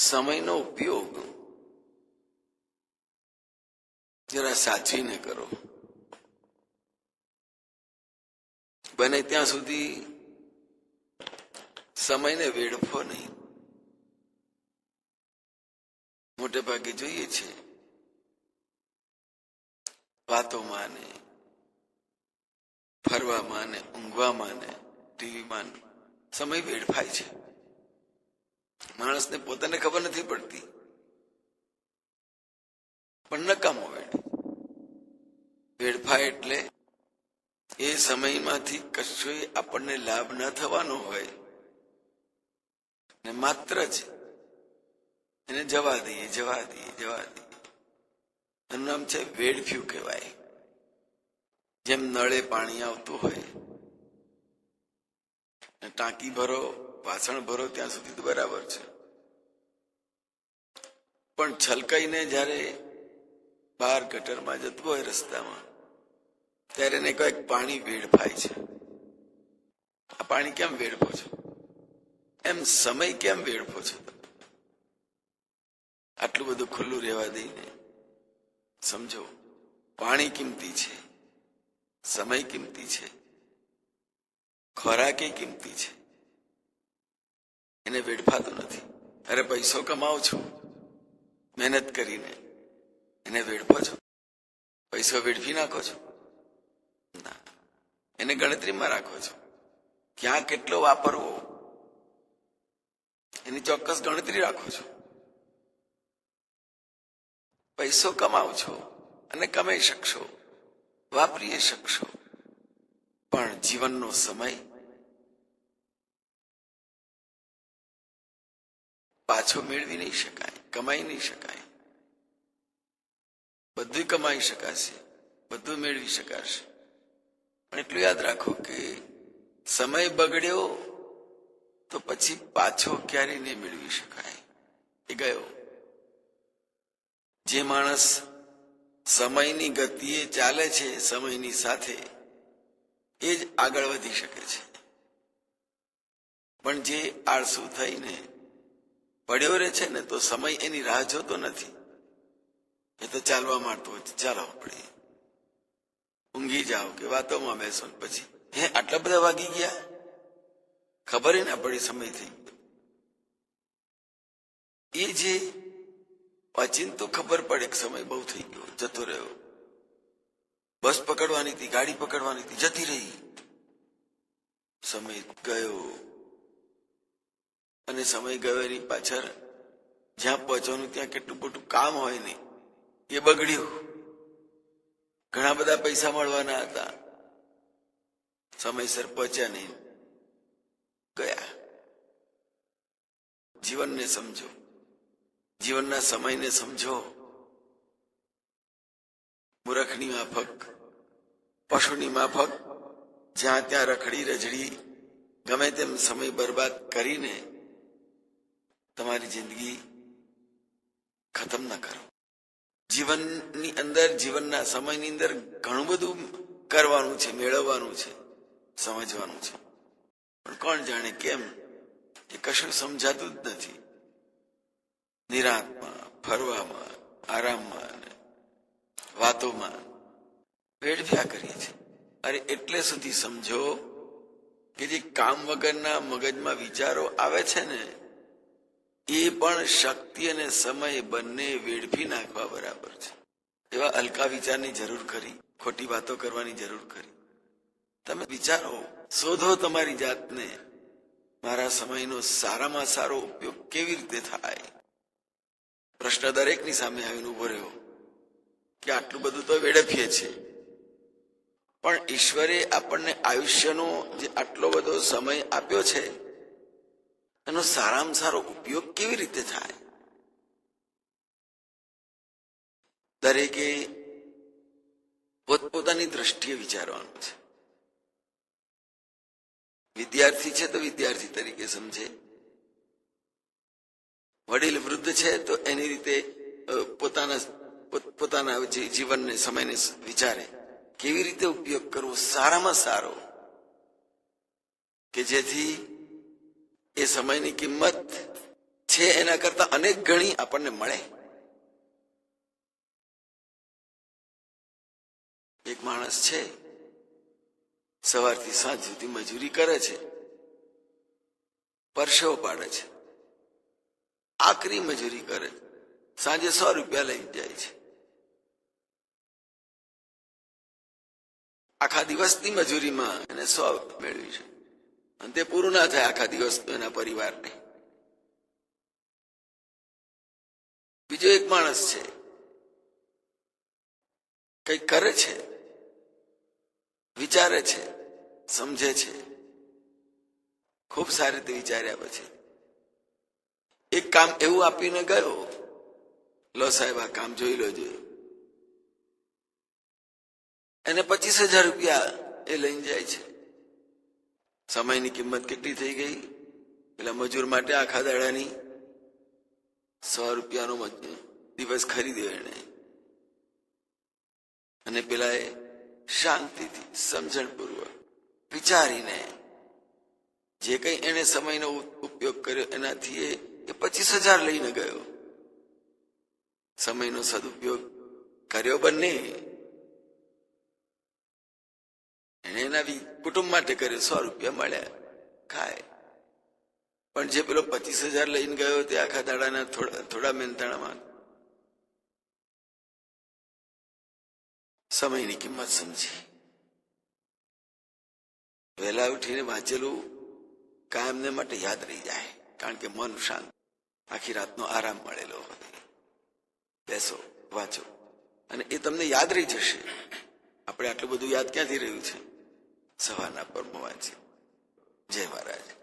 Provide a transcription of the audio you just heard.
સમયનો ઉપયોગ જરા સાચવીને કરો. બને ત્યાં સુધી સમયને વેડફો નહીં. મોટે ભાગે જોઈએ છે વાતોમાં ને ફરવામાં ને ઊંઘવામાં ને ટીવીમાં સમય વેડફાય છે. માણસને પોતાને ખબર નથી પડતી. પણ નકામો વેડ વેડફાય એટલે એ સમયમાંથી કશો આપણને લાભ ન થવાનો હોય. ને માત્ર જ એને જવા દઈએ જવા દઈએ જવા દઈએ. એનું નામ છે વેડફ્યું કહેવાય. જેમ નળે પાણી આવતું હોય ટાંકી ભરો, વાસણ ભરો, ત્યાં સુધી તો બરાબર છે. પણ છલકાઈને જ્યારે બહાર ગટરમાં જતું હોય રસ્તામાં, ત્યારે એને કંઈક પાણી વેડફાય છે. આ પાણી કેમ વેડફો છો? એમ સમય કેમ વેડફો છો? આટલું બધું ખુલ્લું રહેવા દઈને, સમજો, પાણી કિંમતી છે, સમય કિંમતી છે. ખોરાક એ કિંમતી છે. એને વેડફાતો નથી. અરે પૈસો કમાવો છો. મહેનત કરીને એને વેડફો છો. પૈસો વેડફી નાખો છો. ના. એને ગણતરીમાં રાખો છો. ક્યાં કેટલો વાપરવો. એની ચોક્કસ ગણતરી રાખો છો. પૈસો કમાવ છો અને કમાઈ શકશો. વાપરી શકશો. પણ જીવનનો સમય પાછો મેળવી નહીં શકાય, કમાઈ નહીં શકાય. બધું કમાઈ શકાશે, બધું મેળવી શકાશે. પણ એટલું યાદ રાખો કે સમય બગડ્યો તો પછી પાછો ક્યારેય નહીં મેળવી શકાય. એ ગયો. જે માણસ સમયની ગતિએ ચાલે છે, સમયની સાથે, એ જ આગળ વધી શકે છે. પણ જે આળસુ થઈને પડ્યો રહે છે ને તો સમય એની રાહ જોતો નથી. એ તો ચાલવા માંડતો હોય ચાલો આપણે ઊંઘી જાઓ કે વાતોમાં બેસો પછી. હે, આટલા બધા વાગી ગયા? ખબર ના પડી સમય થઈ એ જે તો ખબર પડે કે સમય બહુ થઈ ગયો, જતો રહ્યો. બસ પકડવાની હતી, ગાડી પકડવાની હતી, જતી રહી. સમય ગયો. અને સમય ગયો પાછળ જ્યાં પહોંચવાનું ત્યાં કેટલું મોટું કામ હોય ને, એ બગડ્યું. ઘણા બધા પૈસા મળવાના હતા. સમયસર પહોંચ્યા નહીં. ગયા. જીવનને સમજો. જીવનના સમયને સમજો. મૂરખની માફક, પશુની માફક, જ્યાં ત્યાં રખડી રજડી, ગમે તેમ સમય બરબાદ કરીને તમારી જિંદગી ખતમ ન કરો. જીવનની અંદર, જીવનના સમયની અંદર ઘણું બધું કરવાનું છે, મેળવવાનું છે, સમજવાનું છે. પણ કોણ જાણે કેમ? એ કશું સમજાતું જ નથી. નિરાંતમાં, ફરવામાં, આરામમાં વાતોમાં વેડફ્યા કરીએ છીએ. અરે, એટલે સુધી સમજો કે જે કામ વગરના મગજમાં વિચારો આવે છે ને એ પણ શક્તિ અને સમય બંને વેડફી નાખવા બરાબર છે. એવા હલકા વિચારની જરૂર કરી ખોટી વાતો કરવાની જરૂર કરી તમે વિચારો, શોધો તમારી જાતને. મારા સમયનો સારામાં સારો ઉપયોગ કેવી રીતે થાય? પ્રશ્ન દરેકની સામે આવીને ઊભો રહ્યો કે આટલું બધું તો વેડફીએ છીએ. પણ ઈશ્વરે આપણને આયુષ્યનો જે આટલો બધો સમય આપ્યો છે એનો સારામાં સારો ઉપયોગ કેવી રીતે થાય? દરેકે પોતપોતાની દ્રષ્ટિએ વિચારવાનું છે. વિદ્યાર્થી છે તો વિદ્યાર્થી તરીકે સમજે. વડીલ વૃદ્ધ છે તો એની રીતે પોતાના, પોત- પોતાના જીવનને, સમયને વિચારે. કેવી રીતે ઉપયોગ કરવો? સારામાં સારો. કે જેથી એ સમયની કિંમત છે એના કરતા અનેક ગણી આપણને મળે. એક માણસ છે, સવારથી સાંજ સુધી મજૂરી કરે છે, પરસેવો પાડે છે, આકરી મજૂરી કરે સાંજે સો રૂપિયા લઈ જાય છે. આખા દિવસની મજૂરીમાં એને સો મેળવી છે. અને તે પૂરું ના થાય આખા દિવસ એના પરિવારને. બીજો એક માણસ છે. કંઈક કરે છે. વિચારે છે. સમજે છે. ખૂબ સારી રીતે વિચાર્યા પછી. એક કામ એવું આપીને ગયો. લો સાહેબ, આ કામ જોઈ લો જોઈએ એને પચીસ હજાર રૂપિયા એ લઈને જાય છે. સમયની કિંમત કેટલી થઈ ગઈ? પેલા મજૂર માટે આખા દાડાની સો રૂપિયાનો દિવસ ખરીદ્યો એને અને પેલા એ શાંતિથી, સમજણપૂર્વક વિચારીને જે કઈ એને સમયનો ઉપયોગ કર્યો એનાથી એ પચીસ હજાર લઈને ગયો. સમયનો સદુપયોગ કર્યો બંને. એને એના કુટુંબ માટે કર્યો સો રૂપિયા મળ્યા. ખાય. પણ જે પેલો પચીસ હજાર લઈને ગયો તે આખા દાડાના થોડા થોડા સમયની કિંમત સમજી. વહેલા ઉઠીને વાંચેલું કાયમને માટે યાદ રહી જાય, કારણ કે મન શાંત. આખી રાતનો આરામ મળેલો બેસો, વાંચો. અને એ તમને યાદ રહી જશે. આપણે આટલું બધું યાદ ક્યાંથી રહ્યું છે? સવારના પર્વ વાંચી જય મહારાજ.